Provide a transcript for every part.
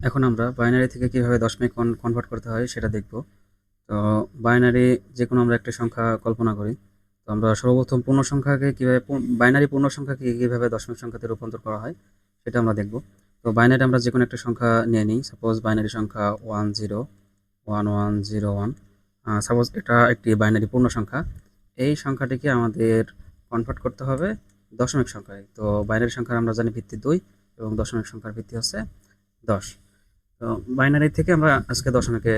এখন আমরা বাইনারি থেকে কীভাবে দশমিক কনভার্ট করতে হয় সেটা দেখব। তো বাইনারি যে কোনো আমরা একটা সংখ্যা কল্পনা করি। তো আমরা সর্বপ্রথম পূর্ণ সংখ্যাকে কীভাবে বাইনারি পূর্ণ সংখ্যাকে কীভাবে দশমিক সংখ্যাতে রূপান্তর করা হয় সেটা আমরা দেখব। তো বাইনারি আমরা যে কোনো একটা সংখ্যা নিয়ে নিই। সাপোজ বাইনারি সংখ্যা one zero one one zero one suppose এটা একটি বাইনারি পূর্ণ সংখ্যা এই সংখ্যাটিকে আমাদের কনভার্ট করতে হবে দশমিক সংখ্যায়। তো বাইনারি সংখ্যার আমরা জানি ভিত্তি দুই এবং দশমিক সংখ্যার ভিত্তি হচ্ছে দশ। তো বাইনারি থেকে আমরা আজকে দশমিকে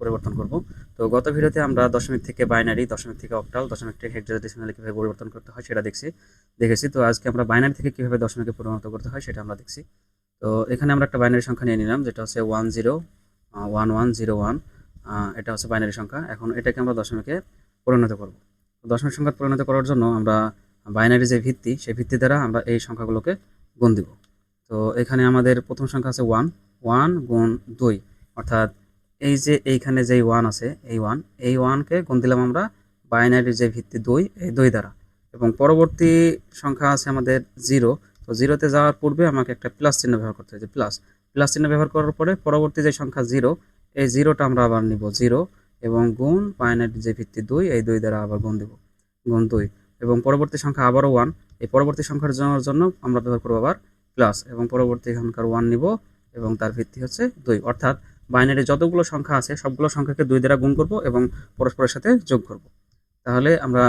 পরিবর্তন করব। তো গত ভিডিওতে আমরা দশমিক থেকে বাইনারি দশমিক থেকে অক্টাল দশমিক থেকে হেক্সাডেসিমালে কীভাবে পরিবর্তন করতে হয় সেটা দেখছি, দেখেছি। তো আজকে আমরা বাইনারি থেকে কীভাবে দশমিকে পরিণত করতে হয় সেটা আমরা দেখছি। তো এখানে আমরা একটা বাইনারি সংখ্যা নিয়ে নিলাম, যেটা হচ্ছে one zero one one zero one এটা হচ্ছে বাইনারি সংখ্যা। এখন এটাকে আমরা দশমিকে পরিণত করব। দশমিক সংখ্যা পরিণত করার জন্য আমরা বাইনারি যে ভিত্তি, সেই ভিত্তি দ্বারা আমরা এই সংখ্যাগুলোকে গুণ দিব। তো এখানে আমাদের প্রথম সংখ্যা আছে ওয়ান ওয়ান গুণ দুই। অর্থাৎ এই যে এইখানে যেই ওয়ান আছে, এই ওয়ান, এই ওয়ানকে গুণ দিলাম আমরা বাইনারির যে ভিত্তি দুই, এই দুই দ্বারা। এবং পরবর্তী সংখ্যা আছে আমাদের জিরো। তো জিরোতে যাওয়ার পূর্বে আমাকে একটা প্লাস চিহ্ন ব্যবহার করতে হবে প্লাস। প্লাস চিহ্ন ব্যবহার করার পরে পরবর্তী যে সংখ্যা জিরো, এই জিরোটা আমরা আবার নিব জিরো এবং গুণ বাইনারির যে ভিত্তি দুই, এই দুই দ্বারা আবার গুণ দিব, গুণ দুই। এবং পরবর্তী সংখ্যা আবারও ওয়ান। এই পরবর্তী সংখ্যার জন্য- আমরা ব্যবহার করব আবার প্লাস। এবং পরবর্তী এখানকার ওয়ান নিব এবং তার ভিত্তি হচ্ছে দুই। অর্থাৎ বাইনারি যতগুলো সংখ্যা আছে, সবগুলো সংখ্যাকে দুই দ্বারা গুণ করব এবং পরস্পরের সাথে যোগ করব। তাহলে আমরা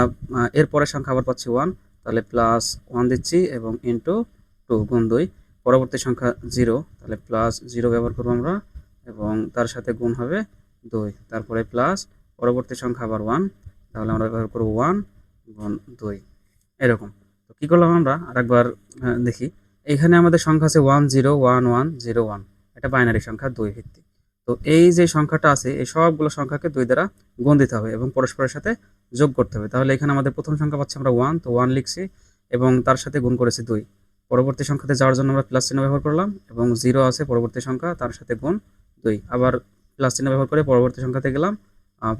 এর পরের সংখ্যা আবার পাচ্ছি ওয়ান তাহলে প্লাস ওয়ান দিচ্ছি এবং ইন্টু টু গুণ দুই। পরবর্তী সংখ্যা জিরো তাহলে প্লাস জিরো ব্যবহার করব আমরা এবং তার সাথে গুণ হবে দুই। তারপরে প্লাস পরবর্তী সংখ্যা আবার ওয়ান তাহলে আমরা ব্যবহার করব ওয়ান গুণ দুই। এরকম। তো কী করলাম আমরা? আরেকবার দেখি। এখানে আমাদের সংখ্যা আছে one zero one one zero one এটা বাইনারি সংখ্যা দুই ভিত্তিক তো এই যে সংখ্যাটা আছে, এই সবগুলো সংখ্যাকে দুই দ্বারা গুণ দিতে হবে এবং পরস্পরের সাথে যোগ করতে হবে। তাহলে এখানে আমাদের প্রথম সংখ্যা পাচ্ছি আমরা ওয়ান তো ওয়ান লিখছি এবং তার সাথে গুণ করেছি দুই। পরবর্তী সংখ্যাতে যাওয়ার জন্য আমরা প্লাস চিহ্ন ব্যবহার করলাম এবং জিরো আছে, পরবর্তী সংখ্যা তার সাথে গুণ দুই। আবার প্লাস চিহ্ন ব্যবহার করে পরবর্তী সংখ্যাতে গেলাম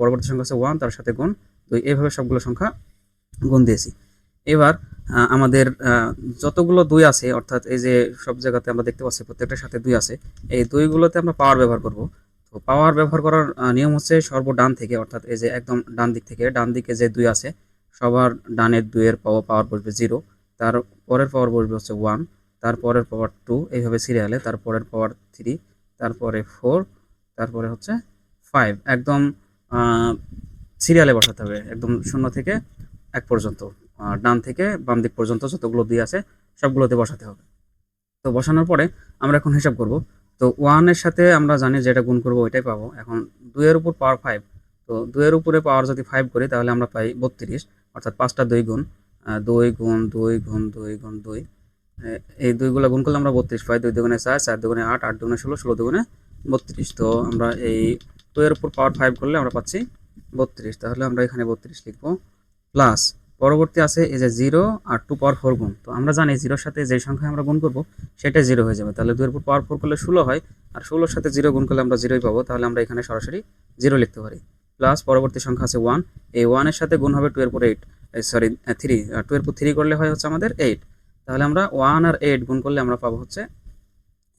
পরবর্তী সংখ্যা আছে ওয়ান তার সাথে গুণ দুই। এইভাবে সবগুলো সংখ্যা গুণ দিয়েছি। এবার আমাদের যতগুলো দুই আছে, অর্থাৎ এই যে সব জায়গাতে আমরা দেখতে পাচ্ছি প্রত্যেকটার সাথে দুই আছে, এই দুইগুলোতে আমরা পাওয়ার ব্যবহার করব। তো পাওয়ার ব্যবহার করার নিয়ম হচ্ছে সর্ব ডান থেকে, অর্থাৎ এই যে একদম ডান দিক থেকে, ডান দিকে যে দুই আছে, সবার ডানের দুইয়ের পাওয়ার পাওয়ার বসবে জিরো তার পরের পাওয়ার বসবে হচ্ছে ওয়ান তারপরের পাওয়ার টু এইভাবে সিরিয়ালে তারপরের পাওয়ার থ্রি তারপরে ফোর তারপরে হচ্ছে ফাইভ একদম সিরিয়ালে বসাতে হবে, একদম শূন্য থেকে এক পর্যন্ত। ডান থেকে বাম দিক পর্যন্ত যতগুলো দুই আছে সবগুলোতে বসাতে হবে। তো বসানোর পরে আমরা এখন হিসাব করব। তো ওয়ানের সাথে আমরা জানি যেটা গুণ করব, ওইটাই পাবো। এখন দুইয়ের উপর পাওয়ার ফাইভ তো দুইয়ের উপরে পাওয়ার যদি ফাইভ করি, তাহলে আমরা পাই বত্রিশ, অর্থাৎ পাঁচটা দুই গুণ দুই গুণ দুই গুণ দুই গুণ, দুই। এই দুইগুলো গুণ করলে আমরা বত্রিশ পাই দুই দুগুণে চার চার দুগুণে আট আট দুগুণে ষোলো ষোলো দুগুণে বত্রিশ। তো আমরা এই টু এর উপর পাওয়ার ফাইভ করলে আমরা পাচ্ছি বত্রিশ। তাহলে আমরা এখানে বত্রিশ লিখব। প্লাস পরবর্তী আছে এই যে জিরো আর টু পাওয়ার ফোর গুণ। তো আমরা জানি জিরোর সাথে যে সংখ্যা আমরা গুণ করব, সেটা জিরো হয়ে যাবে। তাহলে উপর পাওয়ার ফোর করলে ষোলো হয়, আর ষোলোর সাথে জিরো গুণ করলে আমরা জিরোই পাবো। তাহলে আমরা এখানে সরাসরি জিরো লিখতে পারি। প্লাস পরবর্তী সংখ্যা আছে ওয়ান এই ওয়ানের সাথে গুণ হবে টু এর উপর এইট সরি থ্রি টু এর উপর থ্রি করলে হয় হচ্ছে আমাদের এইট তাহলে আমরা ওয়ান আর এইট গুণ করলে আমরা পাবো হচ্ছে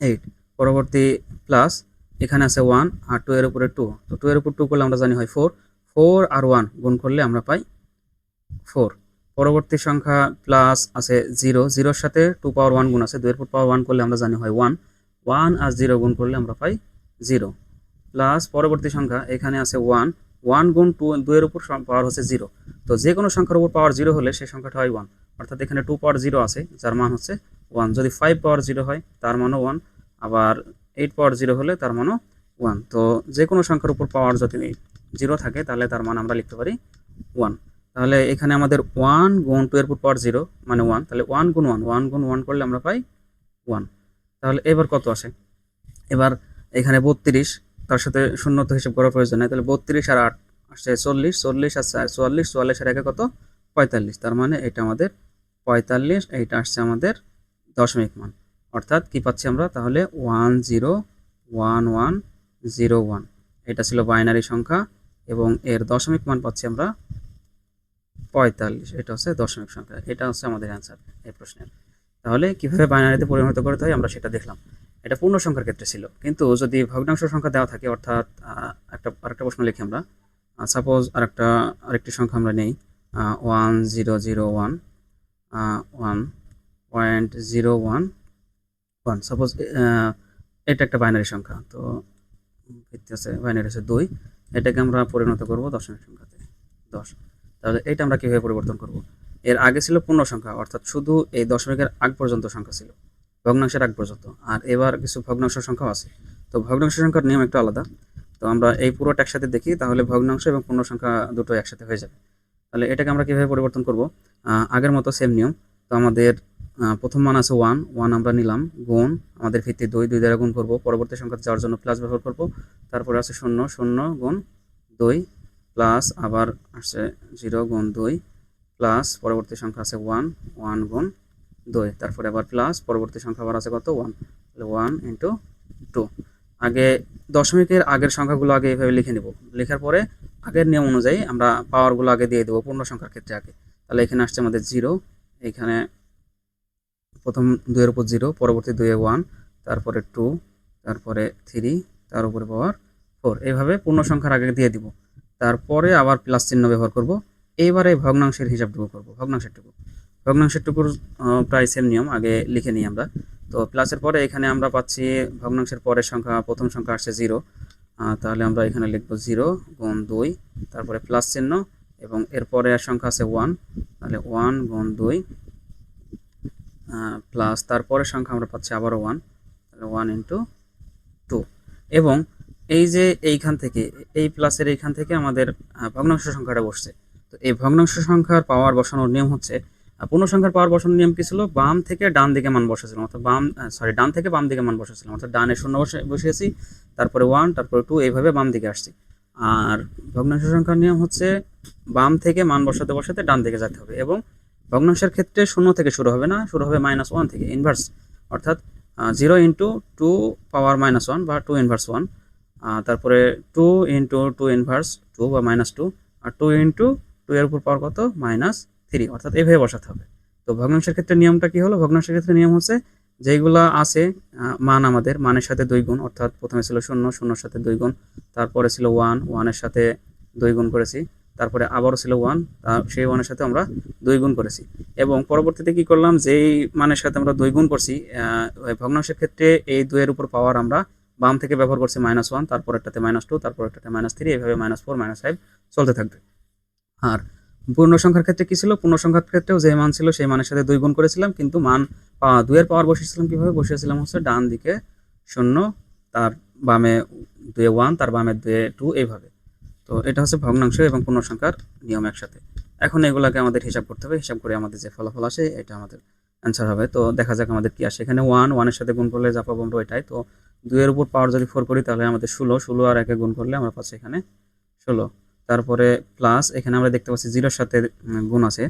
এইট পরবর্তী প্লাস এখানে আছে ওয়ান আর টু এর উপরে টু তো টু এর উপর টু করলে আমরা জানি হয় ফোর ফোর আর ওয়ান গুণ করলে আমরা পাই ফোর। পরবর্তী সংখ্যা প্লাস আছে জিরো জিরোর সাথে টু পাওয়ার ওয়ান গুণ আছে, দুইয়ের উপর পাওয়ার ওয়ান করলে আমরা জানি হয় ওয়ান ওয়ান আর জিরো গুণ করলে আমরা পাই জিরো প্লাস পরবর্তী সংখ্যা এখানে আছে ওয়ান ওয়ান গুণ টু দুইয়ের উপর পাওয়ার হচ্ছে জিরো তো যে কোনো সংখ্যার উপর পাওয়ার জিরো হলে সেই সংখ্যাটা হয় ওয়ান অর্থাৎ এখানে টু পাওয়ার জিরো আছে, যার মান হচ্ছে ওয়ান যদি ফাইভ পাওয়ার জিরো হয়, তার মানও ওয়ান আবার এইট পাওয়ার জিরো হলে তার মানও ওয়ান তো যে কোনো সংখ্যার উপর পাওয়ার যদি জিরো থাকে, তাহলে তার মান আমরা লিখতে পারি ওয়ান তাহলে এখানে আমাদের ওয়ান গুণ টু এর পাওয়ার জিরো মানে ওয়ান তাহলে ওয়ান গুণ ওয়ান ওয়ান গুণ ওয়ান করলে আমরা পাই ওয়ান তাহলে এবার কত আসে? এবার এখানে বত্রিশ, তার সাথে শূন্য তো হিসেব করার প্রয়োজন নেই, তাহলে বত্রিশ আর আট আসছে চল্লিশ চল্লিশ আর চুয়াল্লিশ চুয়াল্লিশ আর একে কত? পঁয়তাল্লিশ, তার মানে এটা আমাদের পঁয়তাল্লিশ, এইটা আসছে আমাদের দশমিক মান। অর্থাৎ কি পাচ্ছি আমরা? তাহলে one zero one one zero one এটা ছিল বাইনারি সংখ্যা এবং এর দশমিক মান পাচ্ছি আমরা পঁয়তাল্লিশ, এটা হচ্ছে দশমিক সংখ্যা, এটা হচ্ছে আমাদের অ্যান্সার এই প্রশ্নের। তাহলে কীভাবে বাইনারিতে পরিণত করতে হয় আমরা সেটা দেখলাম। এটা পূর্ণ সংখ্যার ক্ষেত্রে ছিল, কিন্তু যদি ভগ্নাংশ সংখ্যা দেওয়া থাকে, অর্থাৎ একটা, আরেকটা প্রশ্ন লিখি আমরা। সাপোজ আরেকটা, আরেকটি সংখ্যা আমরা নেই one zero zero one one point zero one one suppose এটা একটা বাইনারি সংখ্যা, তো ভিত্তি আছে বাইনারি আছে দুই, এটাকে আমরা পরিণত করব দশমিক সংখ্যাতে, দশ। তাহলে এটা আমরা কীভাবে পরিবর্তন করব? এর আগে ছিল পূর্ণ সংখ্যা, অর্থাৎ শুধু এই দশমিকের আগ পর্যন্ত সংখ্যা ছিল, ভগ্নাংশের আগ পর্যন্ত। আর এবার কিছু ভগ্নাংশ সংখ্যাও আছে। তো ভগ্নাংশ সংখ্যার নিয়ম একটু আলাদা। তো আমরা এই পুরোটা একসাথে দেখি, তাহলে ভগ্নাংশ এবং পূর্ণ সংখ্যা দুটো একসাথে হয়ে যাবে। তাহলে এটাকে আমরা কীভাবে পরিবর্তন করব? আগের মতো সেম নিয়ম। তো আমাদের প্রথম মান আছে ওয়ান ওয়ান আমরা নিলাম, গুণ, আমাদের ভিত্তি দুই দুই দ্বারা গুণ করব। পরবর্তী সংখ্যাতে যাওয়ার জন্য প্লাস ব্যবহার করব। তারপরে আছে শূন্য শূন্য, গুণ, দুই প্লাস আবার আসছে জিরো গুণ দুই, প্লাস পরবর্তী সংখ্যা আছে ওয়ান ওয়ান গুণ দুই। তারপরে আবার প্লাস, পরবর্তী সংখ্যা আবার আছে কত? ওয়ান ওয়ান ইন্টু টু আগে দশমিকের আগের সংখ্যাগুলো আগে এইভাবে লিখে নেব। লেখার পরে আগের নিয়ম অনুযায়ী আমরা পাওয়ারগুলো আগে দিয়ে দেবো পূর্ণ সংখ্যার ক্ষেত্রে আগে। তাহলে এখানে আসছে আমাদের জিরো এখানে প্রথম দুইয়ের উপর জিরো পরবর্তী দুইয়ে ওয়ান তারপরে টু তারপরে থ্রি তার উপরে পাওয়ার ফোর এইভাবে পূর্ণ সংখ্যার আগে দিয়ে দিব। তারপরে আবার প্লাস চিহ্ন ব্যবহার করব। এইবারে ভগ্নাংশের হিসাবটুকু করব, ভগ্নাংশেরটুকু। ভগ্নাংশেরটুকুর প্রায় সেম নিয়ম, আগে লিখে নিই আমরা। তো প্লাসের পরে এখানে আমরা পাচ্ছি ভগ্নাংশের পরের সংখ্যা, প্রথম সংখ্যা আসছে জিরো তাহলে আমরা এখানে লিখব জিরো গুণ দুই, তারপরে প্লাস চিহ্ন, এবং এরপরে সংখ্যা আছে ওয়ান তাহলে ওয়ান গুণ দুই প্লাস তারপরে সংখ্যা আমরা পাচ্ছি আবারও ওয়ান তাহলে ওয়ান ইন্টু টু এবং এই যে এইখান থেকে, এই প্লাসের এইখান থেকে আমাদের ভগ্নাংশ সংখ্যাটা বসছে। তো এই ভগ্নাংশ সংখ্যার পাওয়ার বসানোর নিয়ম হচ্ছে পূর্ণ সংখ্যার পাওয়ার বসানোর নিয়ম কি ছিল? বাম থেকে ডান দিকে মান বসেছিলাম, অর্থাৎ বাম সরি ডান থেকে বাম দিকে মান বসেছিলাম, অর্থাৎ ডানে শূন্য বসে, বসিয়েছি, তারপরে ওয়ান তারপরে টু এইভাবে বাম দিকে আসছি। আর ভগ্নাংশ সংখ্যার নিয়ম হচ্ছে, বাম থেকে মান বসাতে বসাতে ডান দিকে যেতে হবে এবং ভগ্নাংশের ক্ষেত্রে শূন্য থেকে শুরু হবে না, শুরু হবে মাইনাস ওয়ান থেকে ইনভার্স অর্থাৎ zero into two power minus one বা টু ইনভার্স ওয়ান তারপরে two into two inverse two বা মাইনাস টু আর টু ইন্টু টু এর উপর পাওয়ার কত? মাইনাস থ্রি অর্থাৎ এইভাবে বসাতে হবে। তো ভগ্নাংশের ক্ষেত্রে নিয়মটা কি হলো? ভগ্নাংশের ক্ষেত্রে নিয়ম হচ্ছে যেইগুলা আছে মান আমাদের, মানের সাথে দুই গুণ, অর্থাৎ প্রথমে ছিল শূন্য, শূন্যর সাথে দুই গুণ, তারপরে ছিল ওয়ান ওয়ানের সাথে দুই গুণ করেছি, তারপরে আবারও ছিল ওয়ান সেই ওয়ানের সাথে আমরা দুই গুণ করেছি। এবং পরবর্তীতে কি করলাম? যেই মানের সাথে আমরা দুই গুণ করছি ভগ্নাংশের ক্ষেত্রে এই দুইয়ের উপর পাওয়ার আমরা বাম থেকে ব্যবহার করছে মাইনাস ওয়ান তারপর একটাতে মাইনাস টু তারপর একটাতে মাইনাস থ্রি এইভাবে মাইনাস ফোর মাইনাস ফাইভ চলতে থাকবে। আর পূর্ণ সংখ্যার ক্ষেত্রে কি ছিল? পূর্ণ সংখ্যার ক্ষেত্রেও যে মান ছিল, সেই মানের সাথে দুই গুণ করেছিলাম, কিন্তু মান পা- দুইয়ের পাওয়ার বসিয়েছিলাম কীভাবে? বসিয়েছিলাম হচ্ছে ডান দিকে শূন্য, তার বামে দুয়ে ওয়ান তার বামে দুয়ে টু এইভাবে তো এটা হচ্ছে ভগ্নাংশ এবং পূর্ণ সংখ্যার নিয়ম একসাথে। এখন এগুলাকে আমাদের হিসাব করতে হবে। হিসাব করে আমাদের যে ফলাফল আসে, এটা আমাদের অ্যান্সার হবে। তো দেখা যাক আমাদের কি আসে। এখানে ওয়ান ওয়ানের সাথে গুণ করলে যা পাবো আমরা ওইটাই। তো দুইয়ের উপর পাওয়ার যদি ফোর করি, তাহলে আমাদের ষোলো ষোলো আর একে গুণ করলে আমরা পাচ্ছি এখানে ষোলো। তারপরে প্লাস এখানে আমরা দেখতে পাচ্ছি জিরোর সাথে গুণ আছে।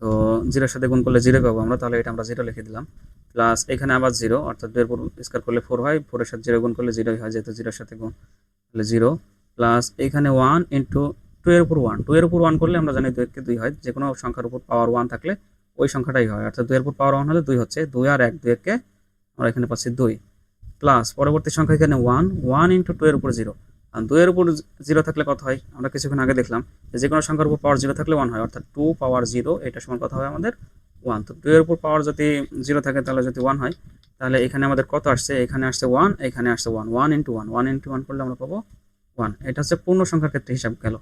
তো জিরোর সাথে গুণ করলে জিরো পাবো আমরা, তাহলে এটা আমরা জিরো লিখে দিলাম। প্লাস এখানে আবার জিরো, অর্থাৎ দুইয়ের উপর স্কোয়ার করলে ফোর হয় ফোরের সাথে জিরো গুণ করলে জিরোই হয়, যেহেতু জিরোর সাথে গুণ তাহলে জিরো। প্লাস এখানে ওয়ান ইন্টু টু এর উপর ওয়ান টু এর উপর ওয়ান করলে আমরা জানি দুইকে দুই হয় যে কোনো সংখ্যার উপর পাওয়ার ওয়ান থাকলে ওই সংখ্যাটাই হয়। অর্থাৎ দুইয়ের উপর পাওয়ার ওয়ান হলে দুই হচ্ছে, দুই আর এক দুই এককে আমরা এখানে পাচ্ছি দুই। প্লাস পরবর্তী সংখ্যা এখানে ওয়ান ওয়ান ইন্টু টু এর উপর জিরো আর দুইয়ের উপর জিরো থাকলে কত হয়? আমরা কিছুক্ষণ আগে দেখলাম যে কোনো সংখ্যার উপর পাওয়ার জিরো থাকলে ওয়ান হয়, অর্থাৎ টু পাওয়ার জিরো এটা সমান কথা হয় আমাদের ওয়ান তো টু এর উপর পাওয়ার যদি জিরো থাকে, তাহলে যদি ওয়ান হয়, তাহলে এখানে আমাদের কত আসছে? এখানে আসছে ওয়ান এখানে আসছে one one into one one into one করলে আমরা পাবো ওয়ান এটা হচ্ছে পূর্ণ সংখ্যার ক্ষেত্রে হিসাব গেল।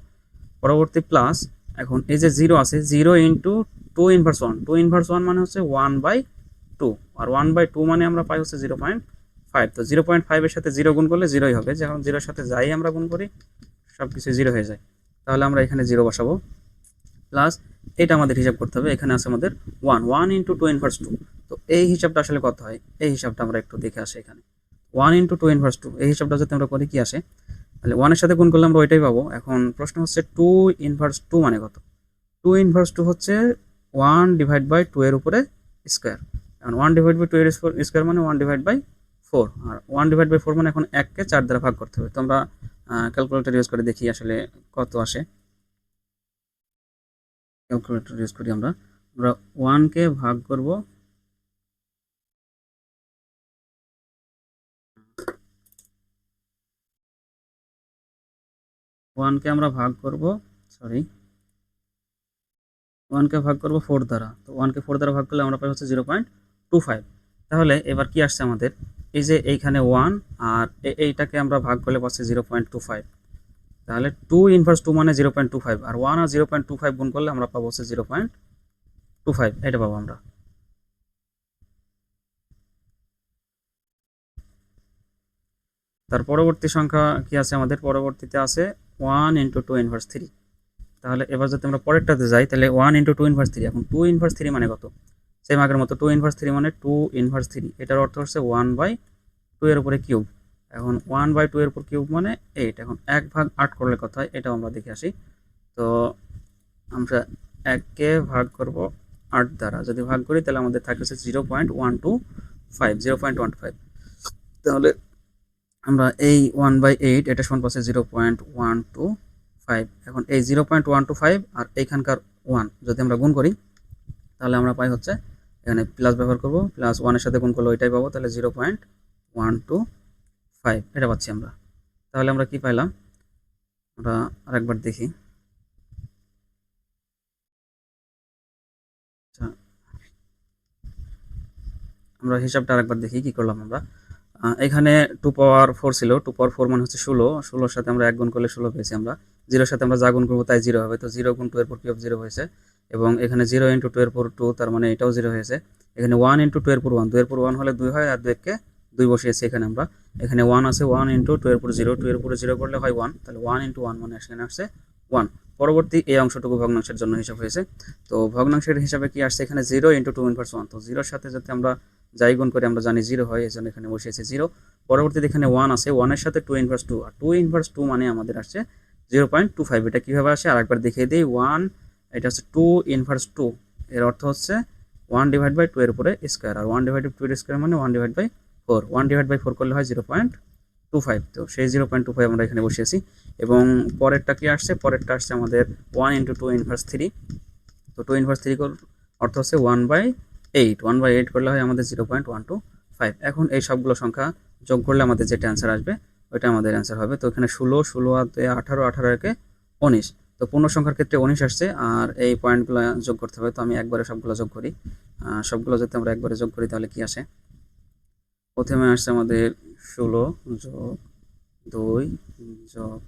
পরবর্তী প্লাস এখন এই যে জিরো আছে zero into two inverse one two inverse one মানে হচ্ছে ওয়ান বাই টু আর ওয়ান বাই টু মানে আমরা পাই হচ্ছে জিরো পয়েন্ট ফাইভ তো জিরো পয়েন্ট ফাইভের সাথে জিরো গুণ করলে জিরোই হবে। যখন জিরোর সাথে যাই আমরা গুণ করি সব কিছু জিরো হয়ে যায়। তাহলে আমরা এখানে জিরো বসাবো। প্লাস এটা আমাদের হিসাব করতে হবে। এখানে আছে আমাদের one one into two inverse two তো এই হিসাবটা আসলে কত হয়? এই হিসাবটা আমরা একটু দেখে আসি এখানে। One into two inverse two এই হিসাবটা যদি আমরা করি, কি আসে? তাহলে ওয়ানের সাথে গুণ করলে আমরা ওইটাই পাবো। এখন প্রশ্ন হচ্ছে টু ইনভার্স টু মানে কত? টু ইনভার্স টু হচ্ছে ওয়ান ডিভাইড বাই টু এর উপরে স্কোয়ার এখন ওয়ান ডিভাইড বাই টু এর স্কোয়ার মানে ওয়ান ডিভাইড বাই ফোর আর ওয়ান ডিভাইড বাই ফোর মানে এখন এককে চার দ্বারা ভাগ করতে হবে। তো আমরা ক্যালকুলেটর ইউজ করে দেখি আসলে কত আসে। ক্যালকুলেটর ইউজ করি আমরা। আমরা ওয়ানকে ভাগ করব। ওয়ানকে আমরা ভাগ করব সরি ওয়ানকে ভাগ করব ফোর দ্বারা। তো ওয়ানকে ফোর দ্বারা ভাগ করলে আমরা পাই হচ্ছে জিরো পয়েন্ট টু ফাইভ তাহলে এবার কি আসছে আমাদের? এই যে এইখানে ওয়ান আর এইটাকে আমরা ভাগ করলে পাচ্ছি জিরো পয়েন্ট টু ফাইভ তাহলে টু ইনভার্স টু মানে জিরো পয়েন্ট টু ফাইভ আর ওয়ান আর জিরো পয়েন্ট টু ফাইভ গুণ করলে আমরা পাবো হচ্ছে জিরো পয়েন্ট টু ফাইভ এটা পাবো আমরা। তার পরবর্তী সংখ্যা কি আছে আমাদের? পরবর্তীতে আছে one into two inverse three তাহলে এবার যদি আমরা পরেরটাতে যাই, তাহলে one into two inverse three এখন টু ইনভার্স থ্রি মানে কত? সেম আগের মতো টু ইনভার্স থ্রি মানে টু ইনভার্স থ্রি এটার অর্থ হচ্ছে ওয়ান বাই টু এর উপরে কিউব এখন ওয়ান বাই টু এর উপর কিউব মানে এইট এখন এক ভাগ আট করলে কত হয়? এটাও আমরা দেখে আসি। তো আমরা এককে ভাগ করব আট দ্বারা। যদি ভাগ করি, তাহলে আমাদের থাকে হচ্ছে zero point one two five zero point one five তাহলে আমরা এই ওয়ান বাই এইট এটা সমান পাচ্ছে zero point one two five এখন এই zero point one two five আর এইখানকার ওয়ান যদি আমরা গুণ করি, তাহলে আমরা পাই হচ্ছে এখানে প্লাস ব্যবহার করব। প্লাস ওয়ানের সাথে গুণ করলে ওইটাই পাবো, তাহলে zero point one two five এটা পাচ্ছি আমরা। তাহলে আমরা কি পাইলাম? আমরা আরেকবার দেখি। আচ্ছা। আমরা হিসাবটা আরেকবার দেখি কি করলাম আমরা। এখানে টু পাওয়ার ফোর ছিল। টু পাওয়ার ফোর মানে হচ্ছে ষোলো। ষোলোর সাথে আমরা এক গুণ করলে ষোলো পেয়েছি আমরা। জিরোর সাথে আমরা যা গুণ করব তাই জিরো হবে। তো জিরো গুণ টু এর পর কিউব জিরো হয়েছে। এবং এখানে জিরো ইন্টু টু এর পর টু তার মানে এটাও জিরো হয়েছে। এখানে ওয়ান ইন্টু টু এর পর ওয়ান দুই এর পর ওয়ান হলে দুই হয় আর দুইকে দুই বসিয়েছি এখানে আমরা। এখানে ওয়ান আছে ওয়ান ইন্টু টু এর পর জিরো টু এর পরে জিরো করলে হয় ওয়ান তাহলে ওয়ান ইন্টু ওয়ান মানে এখানে আসছে ওয়ান পরবর্তী এই অংশটুকু ভগ্নাংশের জন্য হিসাব হয়েছে। তো ভগ্নাংশের হিসাবে কি আসছে? এখানে zero into two inverse one তো জিরোর সাথে যাতে আমরা যাই গুণ করে, আমরা জানি জিরো হয় এই জন্য এখানে বসিয়েছি জিরো পরবর্তীতে এখানে ওয়ান আছে ওয়ানের সাথে টু ইনভার্স টু আর টু ইনভার্স টু মানে আমাদের আসছে জিরো পয়েন্ট টু ফাইভ এটা কীভাবে আসে? আরেকবার দেখিয়ে দিই ওয়ান এটা হচ্ছে টু ইনভার্স টু এর অর্থ হচ্ছে ওয়ান ডিভাইড বাই টু এর উপরে স্কোয়ার আর ওয়ান ডিভাইড টু এর স্কোয়ার মানে one divide by four one divide by four করলে হয় জিরো পয়েন্ট টু ফাইভ তো সেই জিরো পয়েন্ট টু ফাইভ আমরা এখানে বসিয়েছি। এবং পরেরটা কি আসছে? পরেরটা আসছে আমাদের one into two inverse three তো টু ইনভার্স থ্রি কর অর্থ হচ্ছে one by eight one by eight করলে হয় আমাদের zero point one two five এখন এই সবগুলো সংখ্যা যোগ করলে আমাদের যেটা অ্যান্সার আসবে, ওইটা আমাদের অ্যান্সার হবে। তো এখানে ষোলো ষোলো হাতে আঠারো আঠারো একে উনিশ। তো পূর্ণ সংখ্যার ক্ষেত্রে উনিশ আসছে, আর এই পয়েন্টগুলো যোগ করতে হবে, তো আমি একবারে সবগুলো যোগ করি। সবগুলো যদি আমরা একবারে যোগ করি, তাহলে কি আসে? প্রথমে আসছে আমাদের ষোলো যোগ দুই যোগ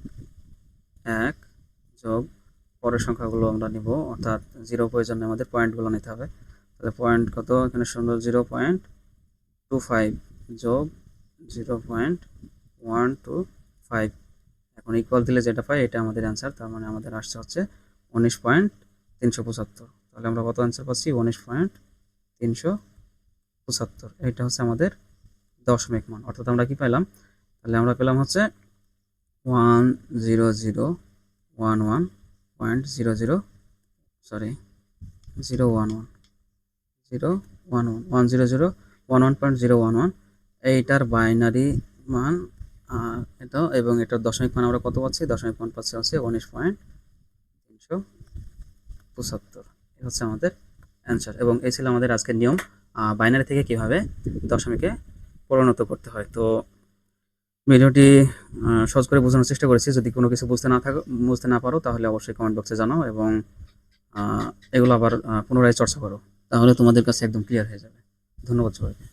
এক যোগ, পরের সংখ্যাগুলো আমরা নিব, অর্থাৎ জিরো প্রয়োজনে আমাদের পয়েন্টগুলো নিতে হবে। তাহলে পয়েন্ট কত? এখানে সুন্দর জিরো পয়েন্ট টু ফাইভ যোগ zero point one two five এখন ইকুয়াল দিলে যেটা পাই, এটা আমাদের অ্যান্সার তার মানে আমাদের আসছে হচ্ছে উনিশ পয়েন্ট তিনশো পঁচাত্তর। তাহলে আমরা কত অ্যান্সার পাচ্ছি? উনিশ পয়েন্ট তিনশো পঁচাত্তর। এইটা হচ্ছে আমাদের দশমিক মান। অর্থাৎ আমরা কি পেলাম? তাহলে আমরা পেলাম হচ্ছে one zero zero one one point zero zero sorry zero one one, zero one one one zero zero one one point zero one one. এইটার বাইনারি মান এটা এবং এটার দশমিক মান আমরা কত পাচ্ছি? দশমিক মান পাচ্ছি হচ্ছে উনিশ পয়েন্ট তিনশো পঁচাত্তর। এ হচ্ছে আমাদের অ্যান্সার এবং এই ছিল আমাদের আজকের নিয়ম বাইনারি থেকে কীভাবে দশমিকে পরিণত করতে হয়। তো ভিডিওটি সহজ করে বোঝানোর চেষ্টা করেছি। যদি কোনো কিছু বুঝতে না থাকো, বুঝতে না পারো, তাহলে অবশ্যই কমেন্ট বক্সে জানাও এবং এগুলো আবার পুনরায় চর্চা করো। তাহলে তোমাদের কাছে একদম ক্লিয়ার হয়ে যাবে। ধন্যবাদ সবাইকে।